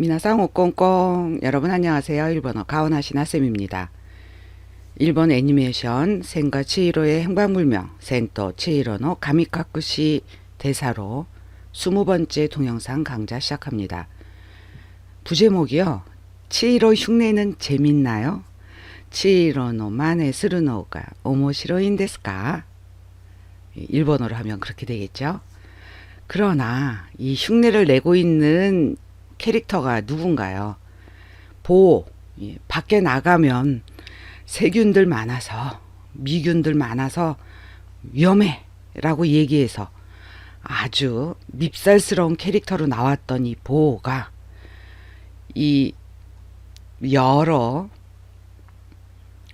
미나상 오꽁꽁 여러분 안녕하세요. 일본어 가오나시나 쌤입니다. 일본 애니메이션 센과 치히로의 행방불명 센또 치히로노 가미카쿠시 대사로 20번째 동영상 강좌 시작합니다. 부제목이요. 치히로 흉내는 재밌나요? 치히로노 마네 스르노가 오모시로인 데스까? 일본어로 하면 그렇게 되겠죠. 그러나 이 흉내를 내고 있는 캐릭터가 누군가요? 보 예, 밖에 나가면 세균들 많아서 미균들 많아서 위험해라고 얘기해서 아주 밉살스러운 캐릭터로 나왔던 이 보호가 이 여러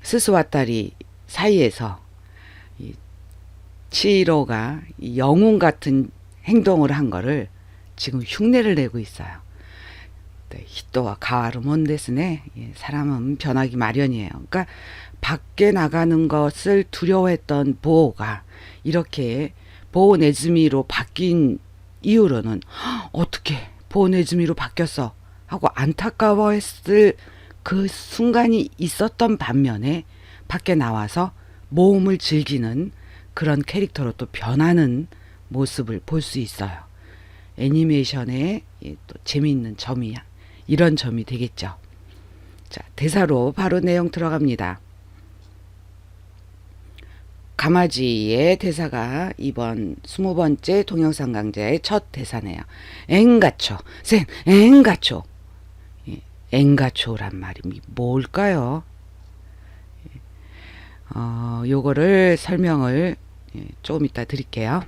스스와 딸이 사이에서 이 치히로가 이 영웅 같은 행동을 한 거를 지금 흉내를 내고 있어요. 네, 히토와 가와르 몬 데스네 예, 사람은 변하기 마련이에요. 그러니까 밖에 나가는 것을 두려워했던 보호가 이렇게 보호 네즈미로 바뀐 이후로는 "헉, 어떻게 보호 네즈미로 바뀌었어 하고 안타까워했을 그 순간이 있었던 반면에 밖에 나와서 모험을 즐기는 그런 캐릭터로 또 변하는 모습을 볼 수 있어요. 애니메이션의 예, 또 재미있는 점이 이런 점이 되겠죠. 자, 대사로 바로 내용 들어갑니다. 가마지의 대사가 이번 스무 번째 동영상 강좌의 첫 대사네요. 엥가초, 센, 엥가초. 예, 엥가초란 말이 뭘까요? 예, 어, 요거를 설명을 예, 조금 이따 드릴게요.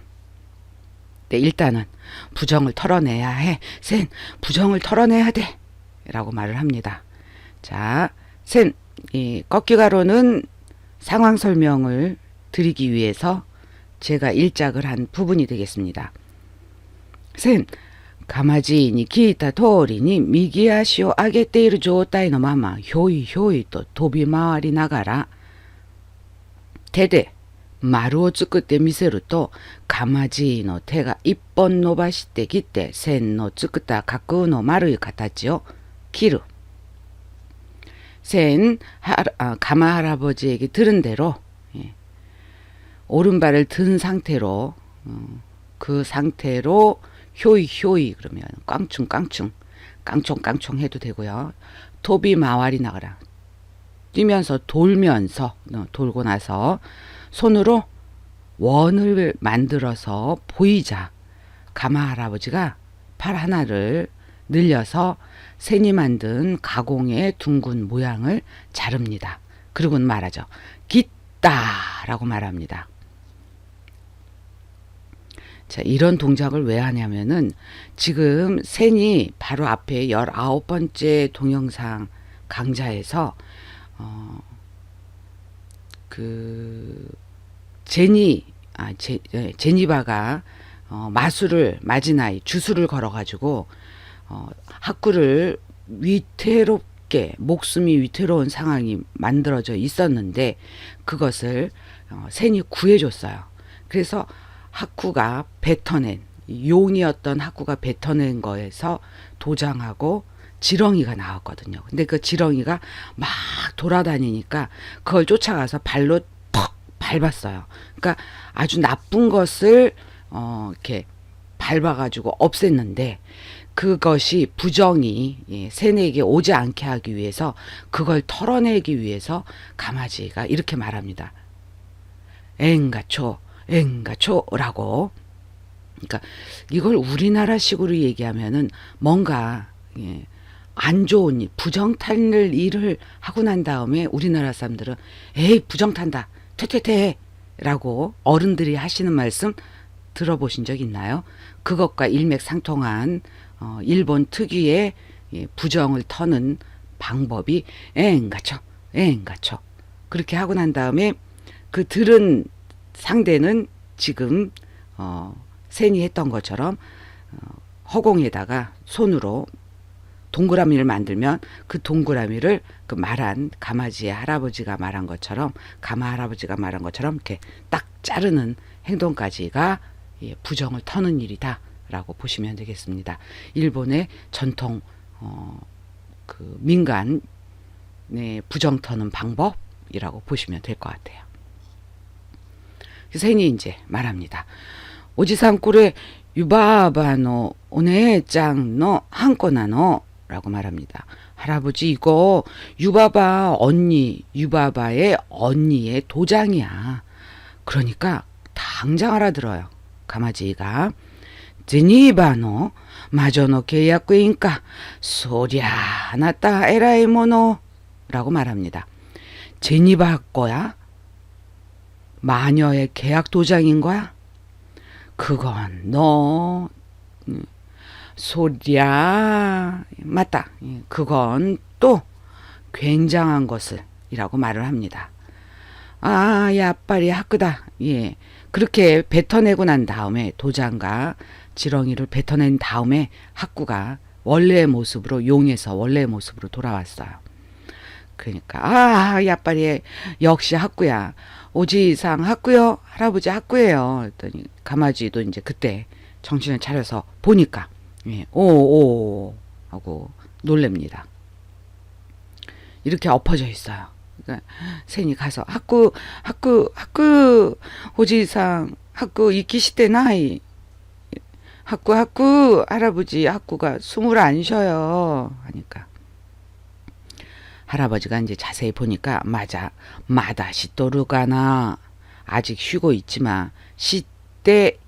네, 일단은 부정을 털어내야 해. 센, 부정을 털어내야 돼. 라고 말을 합니다. 자, 센, 이 꺾기가로는 상황 설명을 드리기 위해서 제가 일작을 한 부분이 되겠습니다. 센, 가마지니 기타 토리니 미기아시오 아게테이르 조타이 노마마. 효이 효이 또 도비마리 나가라. 대대. 마루오 쯔끄때 미세루또 가마지노 테가 입번 노바시떼 기떼 센노 쯔끄다 가꾸노 마루이 가타지요. 센 하, 아, 가마 할아버지에게 들은 대로 예, 오른발을 든 상태로 어, 그 상태로 효이 효이 그러면 깡충 깡충 깡총 깡총 해도 되고요. 토비 마와리 나가라. 뛰면서 돌면서 어, 돌고 나서 손으로 원을 만들어서 보이자. 가마 할아버지가 팔 하나를 늘려서 새니 만든 가공의 둥근 모양을 자릅니다. 그리고는 말하죠. 깃다라고 말합니다. 자, 이런 동작을 왜 하냐면은 지금 샌이 바로 앞에 19번째 동영상 강좌에서 어, 그 제니 아 제, 예, 제니바가 어, 마술을 마지나이 주술을 걸어 가지고 어, 학구를 위태롭게 목숨이 위태로운 상황이 만들어져 있었는데 그것을 어, 샌이 구해줬어요. 그래서 학구가 뱉어낸 용이었던 학구가 뱉어낸 거에서 도장하고 지렁이가 나왔거든요. 근데 그 지렁이가 막 돌아다니니까 그걸 쫓아가서 발로 턱 밟았어요. 그러니까 아주 나쁜 것을 어 이렇게 밟아가지고 없앴는데 그것이 부정이 예, 새내에게 오지 않게 하기 위해서 그걸 털어내기 위해서 가마지가 이렇게 말합니다. 엥가초, 엥가초라고. 그러니까 이걸 우리나라식으로 얘기하면은 뭔가 예, 안 좋은 일, 부정탄을 일을 하고 난 다음에 우리나라 사람들은 에이 부정탄다, 퇴퇴퇴라고 어른들이 하시는 말씀 들어보신 적 있나요? 그것과 일맥상통한 어, 일본 특유의 예, 부정을 터는 방법이 엥가쳐, 엥가쳐 그렇게 하고 난 다음에 그 들은 상대는 지금 어, 센이 했던 것처럼 어, 허공에다가 손으로 동그라미를 만들면 그 동그라미를 그 말한 가마지의 할아버지가 말한 것처럼 가마 할아버지가 말한 것처럼 이렇게 딱 자르는 행동까지가 예, 부정을 터는 일이다라고 보시면 되겠습니다. 일본의 전통 어, 그 민간 네, 부정 터는 방법이라고 보시면 될 것 같아요. 그래서 이 이제 말합니다. 오지산 꿀에 유바바노 오네짱노 한꼬나노 라고 말합니다. 할아버지 이거 유바바 언니 유바바의 언니의 도장이야. 그러니까 당장 알아들어요. 가마지가 제니바노 마저노 계약구인까 소랴 나따 에라이 모노 라고 말합니다. 제니바 거야? 마녀의 계약 도장인 거야? 그건 너 음, 소리야 맞다. 예, 그건 또 굉장한 것을이라고 말을 합니다. 아, 야, 빨리 학교다. 예. 그렇게 뱉어내고 난 다음에 도장과 지렁이를 뱉어낸 다음에 학구가 원래의 모습으로 용에서 원래의 모습으로 돌아왔어요. 그러니까 아, 야빨이 역시 학구야. 오지상 학구요. 할아버지 학구예요. 했더니 가마지도 이제 그때 정신을 차려서 보니까 예, 오, 오 하고 놀랍니다. 이렇게 엎어져 있어요. 그러니까 샌이 가서 학구 학구 학구 오지상 학구 이키시대 나이. 학구 학구 할아버지 학구가 숨을 안 쉬어요. 하니까. 할아버지가 이제 자세히 보니까 맞아. 마다 시도르가나. 아직 쉬고 있지만 시대